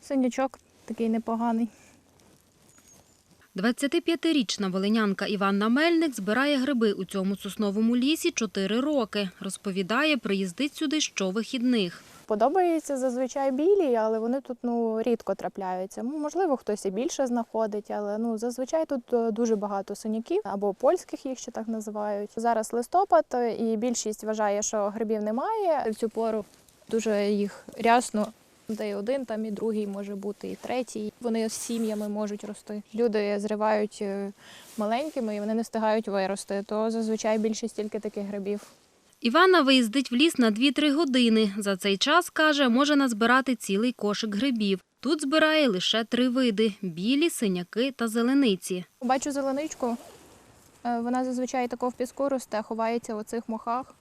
Синячок такий непоганий. 25-річна волинянка Іванна Мельник збирає гриби у цьому сосновому лісі 4 роки. Розповідає, приїздить сюди щовихідних. Подобаються зазвичай білі, але вони тут ну рідко трапляються. Ну, можливо, хтось і більше знаходить, але ну зазвичай тут е, дуже багато синяків або польських їх ще так називають. Зараз листопад, і більшість вважає, що грибів немає. В цю пору дуже їх рясно. Де і один, там і другий може бути, і третій. Вони з сім'ями можуть рости. Люди зривають е, маленькими і вони не встигають вирости. То зазвичай більшість тільки таких грибів. Іванна виїздить в ліс на 2-3 години. За цей час, каже, може назбирати цілий кошик грибів. Тут збирає лише три види – білі, синяки та зелениці. Бачу зеленичку. Е, Вона зазвичай тако в піску росте, ховається в оцих мохах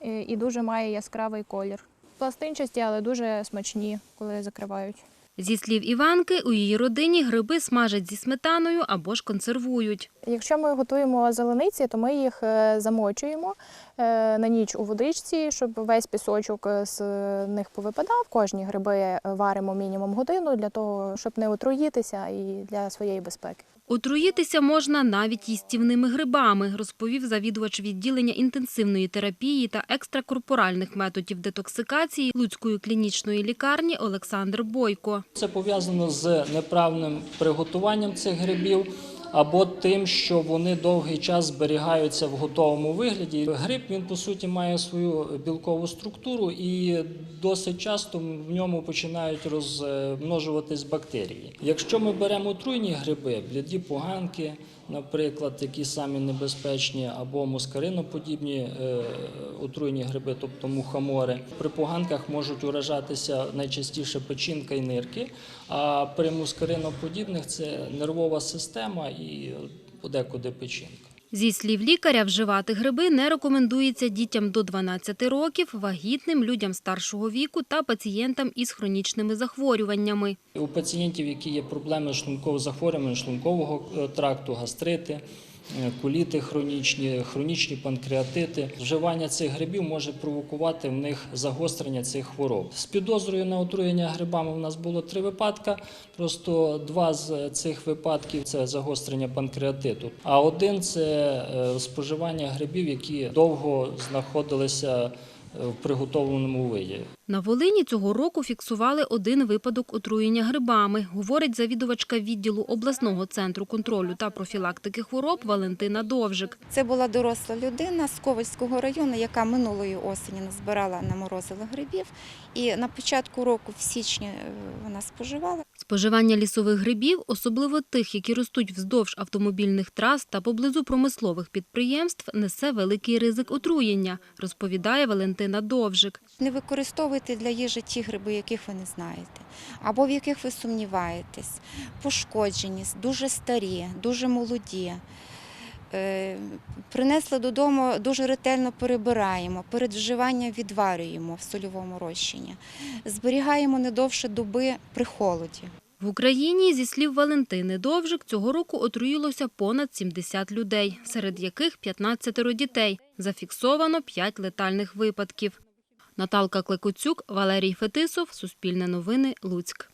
е, і дуже має яскравий колір. Пластинчасті, але дуже смачні, коли закривають. Зі слів Іванки, у її родині гриби смажать зі сметаною або ж консервують. Якщо ми готуємо зелениці, то ми їх е, замочуємо е, на ніч у водичці, щоб весь пісочок е, з них повипадав. Кожні гриби варимо мінімум годину для того, щоб не отруїтися і для своєї безпеки. Отруїтися можна навіть їстівними грибами, розповів завідувач відділення інтенсивної терапії та екстракорпоральних методів детоксикації Луцької клінічної лікарні Олександр Бойко. Це пов'язано з неправним приготуванням цих грибів або тим, що вони довгий час зберігаються в готовому вигляді. Гриб він по суті має свою білкову структуру, і досить часто в ньому починають розмножуватись бактерії. Якщо ми беремо отруйні гриби, бляді поганки, наприклад, які самі небезпечні, або мускариноподібні е, отруйні гриби, тобто мухомори, при поганках можуть уражатися найчастіше печінка і нирки, а при мускариноподібних це нервова система і подекуди печінка. Зі слів лікаря, вживати гриби не рекомендується дітям до 12 років, вагітним, людям старшого віку та пацієнтам із хронічними захворюваннями. У пацієнтів, які є проблеми шлунково-захворювання, шлункового е, тракту, гастрити, е, коліти хронічні, хронічні панкреатити, вживання цих грибів може провокувати в них загострення цих хвороб. З підозрою на отруєння грибами в нас було три випадки. Просто два з цих випадків це загострення панкреатиту, а один це е, споживання грибів, які довго знаходилися в приготовленому виді. На Волині цього року фіксували один випадок отруєння грибами, говорить завідувачка відділу обласного центру контролю та профілактики хвороб Валентина Довжик. Це була доросла людина з Ковальського району, яка минулої осені назбирала наморозила грибів. І на початку року, в січні, е, вона споживала. Споживання лісових грибів, особливо тих, які ростуть вздовж автомобільних трас та поблизу промислових підприємств, несе великий ризик отруєння, розповідає Валентина Довжик. Не використовуйте для їжі ті гриби, яких ви не знаєте, або в яких ви сумніваєтесь. Пошкоджені, дуже старі, дуже молоді. Е, Принесли додому, дуже ретельно перебираємо, перед вживанням відварюємо в сольовому розчині. Зберігаємо не довше доби при холоді. В Україні, зі слів Валентини Довжик, цього року отруїлося понад 70 людей, серед яких 15 дітей. Зафіксовано 5 летальних випадків. Наталка Клекуцюк, Валерій Фетисов, Суспільне новини, Луцьк.